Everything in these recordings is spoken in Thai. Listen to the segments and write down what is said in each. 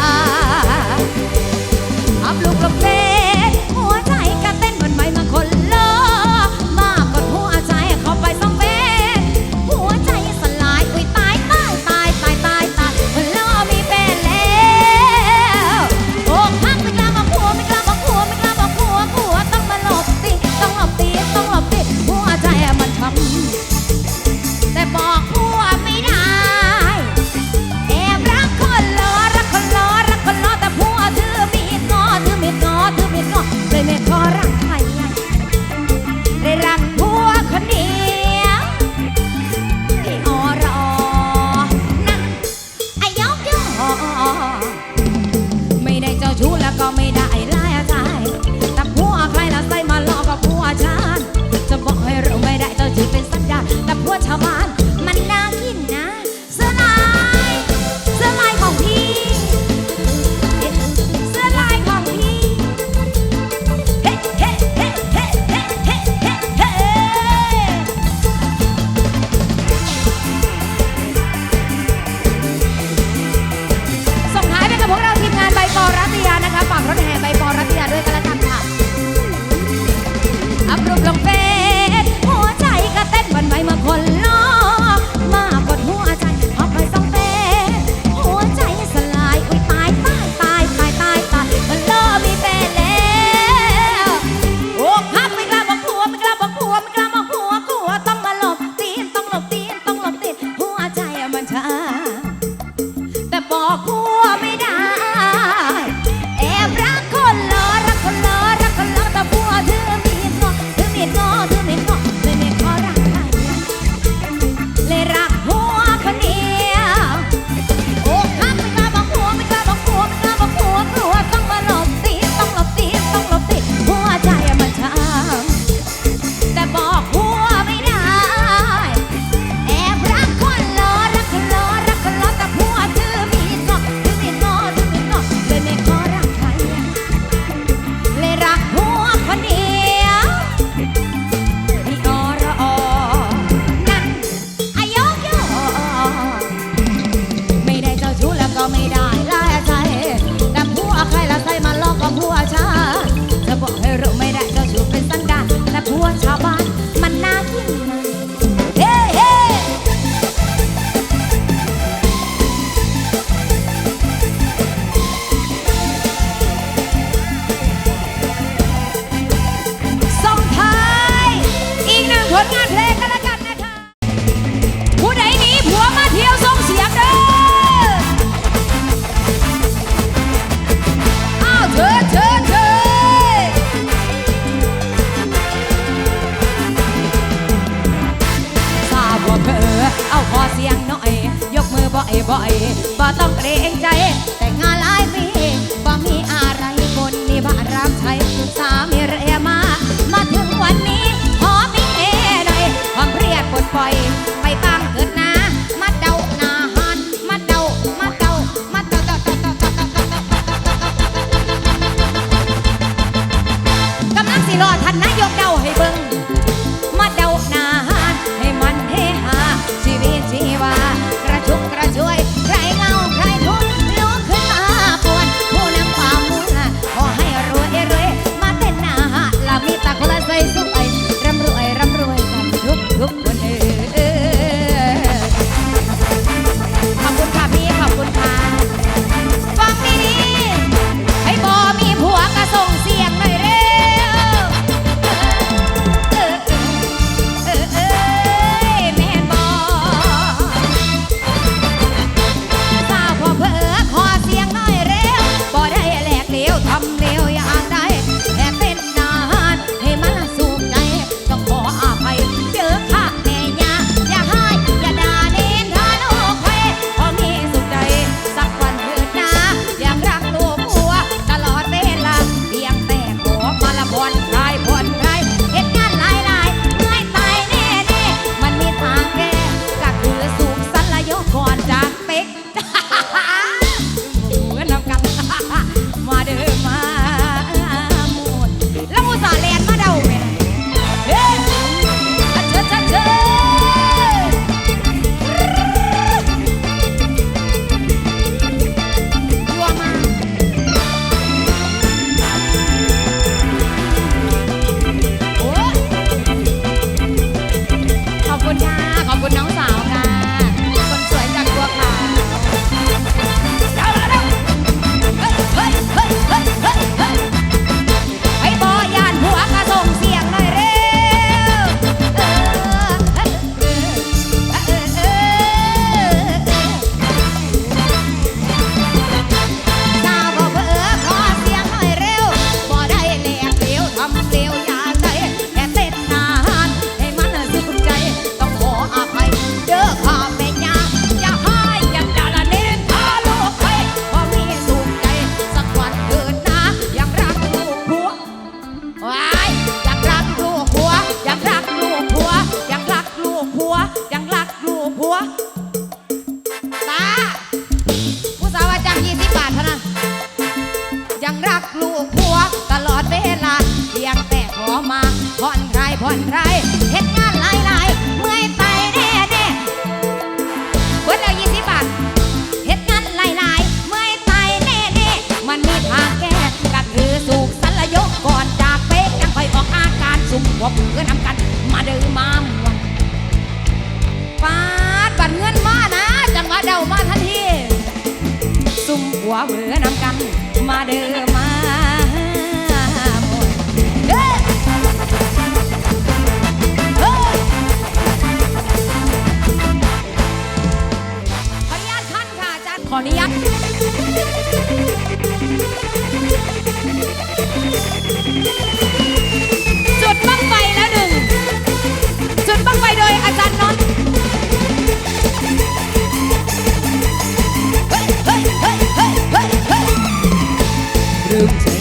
high.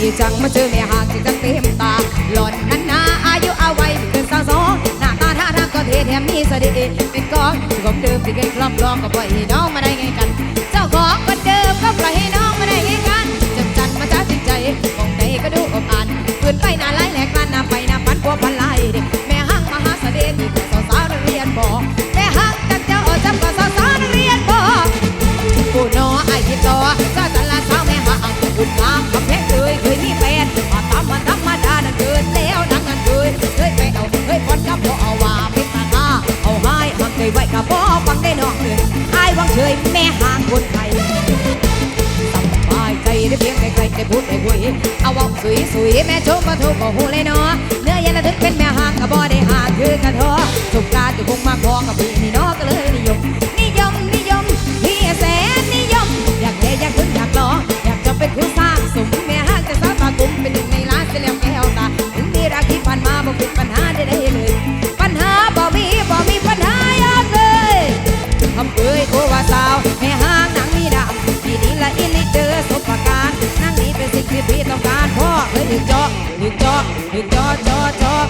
ีจักมาเจอแม่หากที่จักเต็มตาหล่อนนั้นนาอายุเอาไว้เกินสาวสองหน้าตาท่าทางก็เท่แถมมีเสด็จเป็นกองผมเดิมที่เคยคล่อมลองก็ปล่อยให้น้องมาได้ไงกัน เจ้าของคนเดิมก็ปล่อยให้น้องมาได้ไงกันจำจันมาจ้าจริงใจมองใดก็ดูอบอ่านเพื่อนไปหน้าไล่ เยแม่หางคนไทยสบายใจได้เพียงใครได้พูดได้คุยเอาวอกสวยสวยแม่ชมมาทุกก็หูเลยเนาะเนื้อเยันระทึกเป็นแม่หางกระบอได้หางคือกันเอะสุกการจะคงมาคอกับพี่นี่นอกก็เลย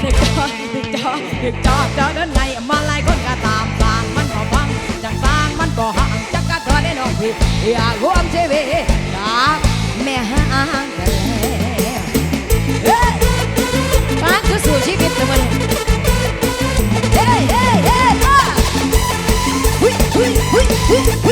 เด็กจอดเด็กจอดถึกจอดจอดเดินในมาลายคนก็ตามสร้างมันก็ฟังจากสร้างมันก็ห่างจักกะตัวได้น้องพี่อย่ากรวมชีวิตจากแม่ห่างกันล้เฮ้ยฟังคือสู่ชีวิตตัวมันเฮ้ยเฮ้ยเฮ้ย Woo!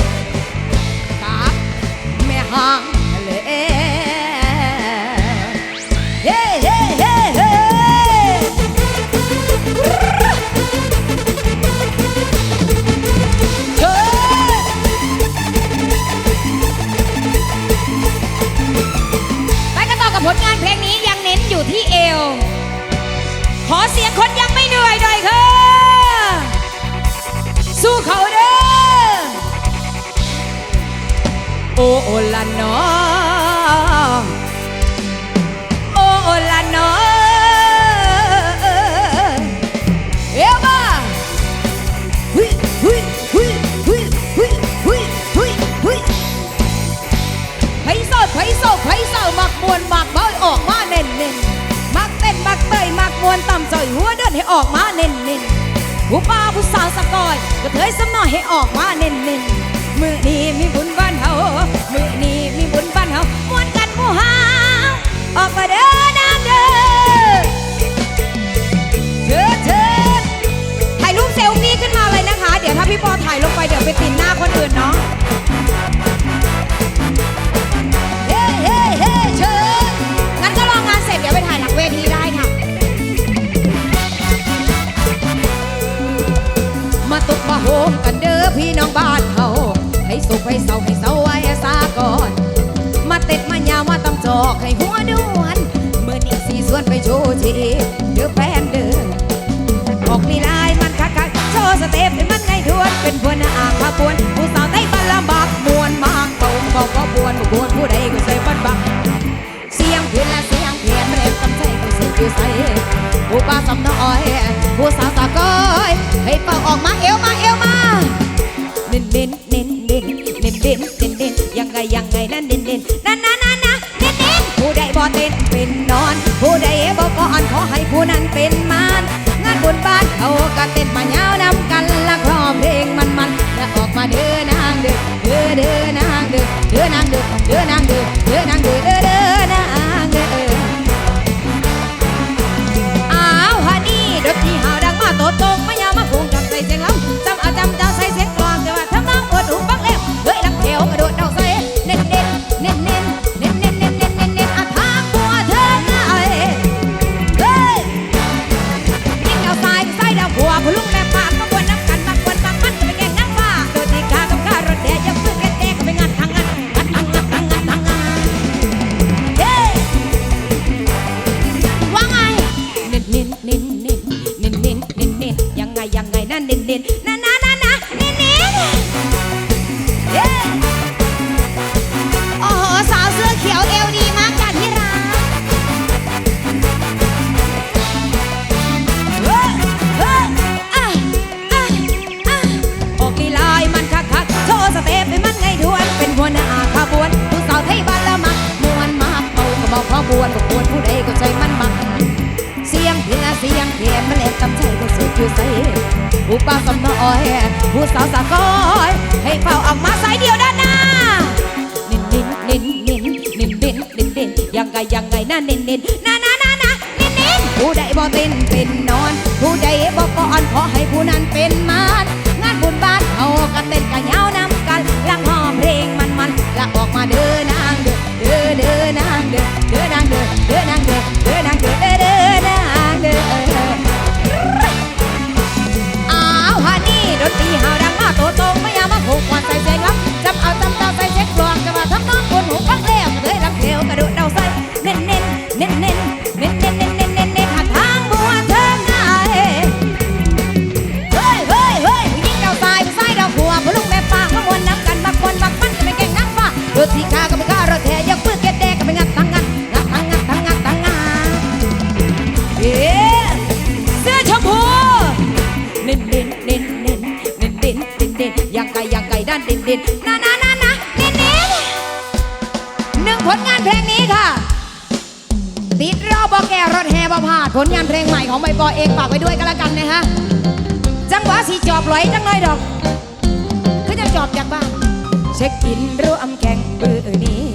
คนยังไม่เหนื่อยหน่ยค่ะสู้เขาเด้อโอโอละนอ นให้ออกมาเน่นเน่นผู้ป้าผู้สาวสกอยก็เทยสำนอยให้ออกมาเน่นเน่นมือนี้มีบุญบ้านเฮามือนี้มีบุญบ้านเฮาม้วนกันมู่หาออกมาเด้อนางเด้อเธอเธอถ่ายรูปเซลฟี่ขึ้นมาเลยนะคะ เดี๋ยวถ้าพี่ปอถ่ายลงไปเดี๋ยวไปตินหน้าคนอื่นเนาะ พี่น้องบ้านเฮาให้สุขให้เศร้าให้เศร้าไว้ซาก่อน มาเต็ดมายาวมาตำจอกให้หัวดวนเมื่อนี้สีส่วนไปโชว์ทีเดือแฟนเดือบอกลีลายมันคักคักโชว์สเต็ปเป็นมันไงดวนเป็นพวนาอางพาปวนผู้สาวใต้บัลลำบากมวนมากเปงาเป่าก็ปวนบ่ปวนผู้ใดก็ใส่บันบักเสียงเพี้ยนและเสียงเพี้ยนเร็วกำใจก็เสียคือใส่ผู้ป้าสำน้อยผู้สาวสาวก้อยให้เป่าออกมาเอวมาเอว なんで รถแห่บ่พาดผลงานเพลงใหม่ของใบปอเองฝากไว้ด้วยก็แล้วกันนะฮะ จังหวะสีจอบไหลจังเลยดอก คือจะจอบจากบ้าน เช็คอินร่วมแข่งปืนนี้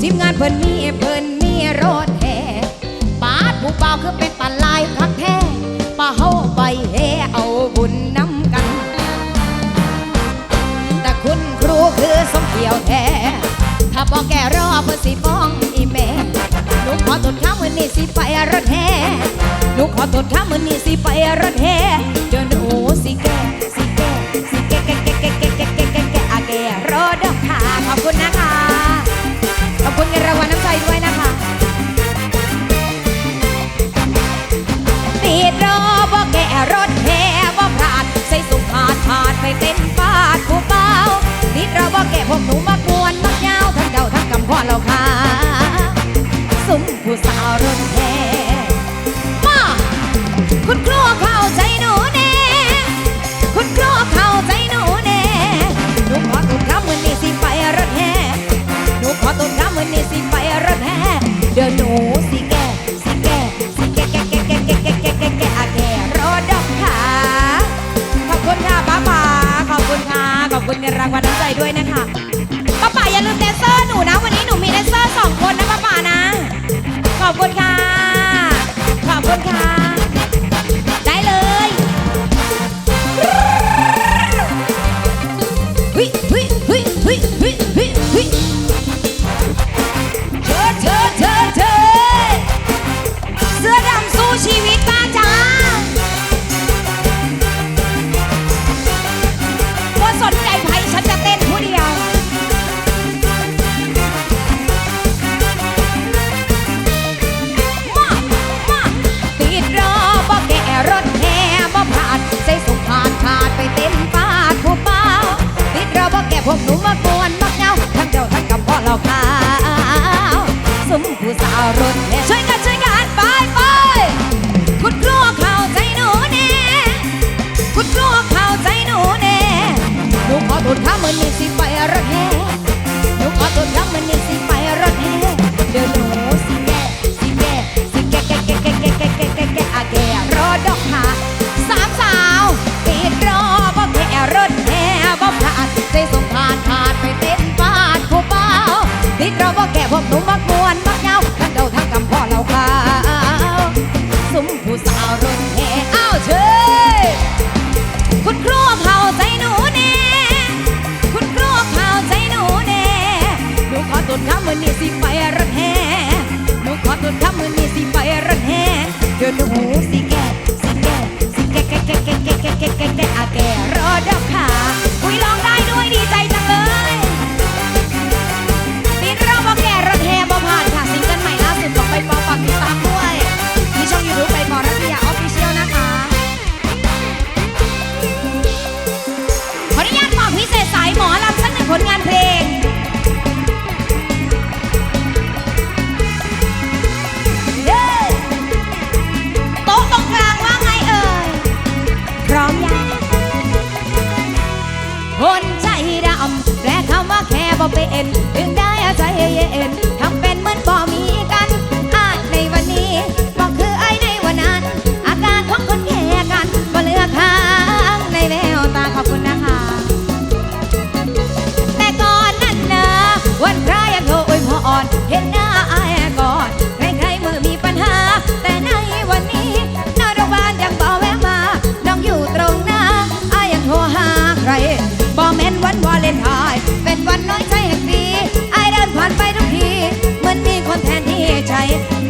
ทีมงานเพิ่นมีเพิ่นมีรถแห่ปาดผู้เบาคือเป็นปันลายพักแท้ปาเฮาไปแฮ่เอาบุญน้ำกัน แต่คุณครูคือสมเกี่ยวแท้ถ้าบอกแกรอเพื่อสีฟ้อง ไปรถแห่หนูขอตดข้ามมือนี่สิไปรถแห่เจอหนูสิแก่ เงินรางวัลน้ำใจด้วยนะคะป้าป๋าอย่าลืมแดนเซอร์หนูนะ วันนี้หนูมีแดนเซอร์สองคนนะป้าป๋านะ ขอบคุณค่ะ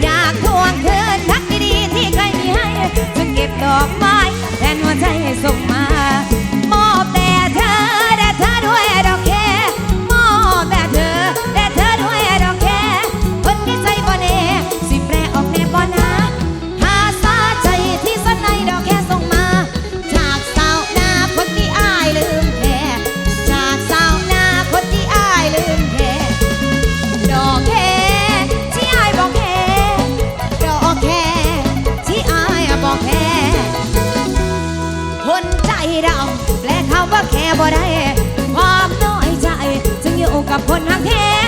อยากทวงคืนทักดีๆที่ใครมีให้จะเก็บดอกไม้ บ่ได้ความน้อยใจจึงอยู่กับคนหักแท้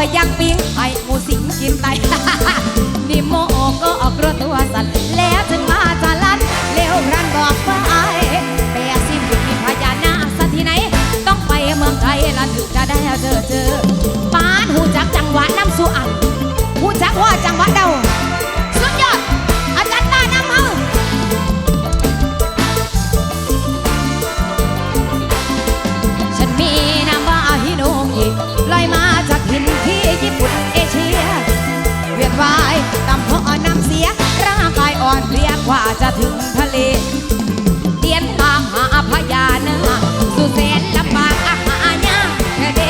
ไปยังปิงให้หมูสิงกินไตนิโมก็ออกรถตัวสั่นแล้วถึงมาจะลันเร็วรันบอกว่าไอ้แปรสิบมีพญานาคสักที่ไหน ต้องไปเมืองไทยละถึงจะได้เจอเจอปานหูจักจังหวะน้ำสุอันหูจักว่าจัง จะถึงทะเลเดียนตามหาพญานาคสู่แสนลำบากอาหายากแค่เด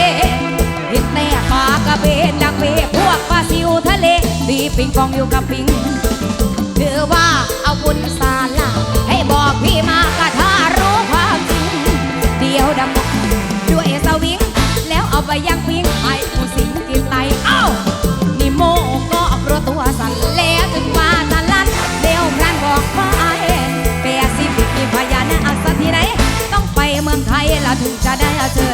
เห็นแต่ปากระเบนดักเบพวกปลาซิวทะเลตีปิงปองอยู่กับปิงเถือว่าเอาบุญสาลาให้บอกพี่มากระถ้ารู้ความจริงเดียวดำด้วยสวิง แล้วเอาไปยังปิงให้ผู้สิงกินไตเอ้านี่โมก็เอารถตัวสั่น จะได้เจอ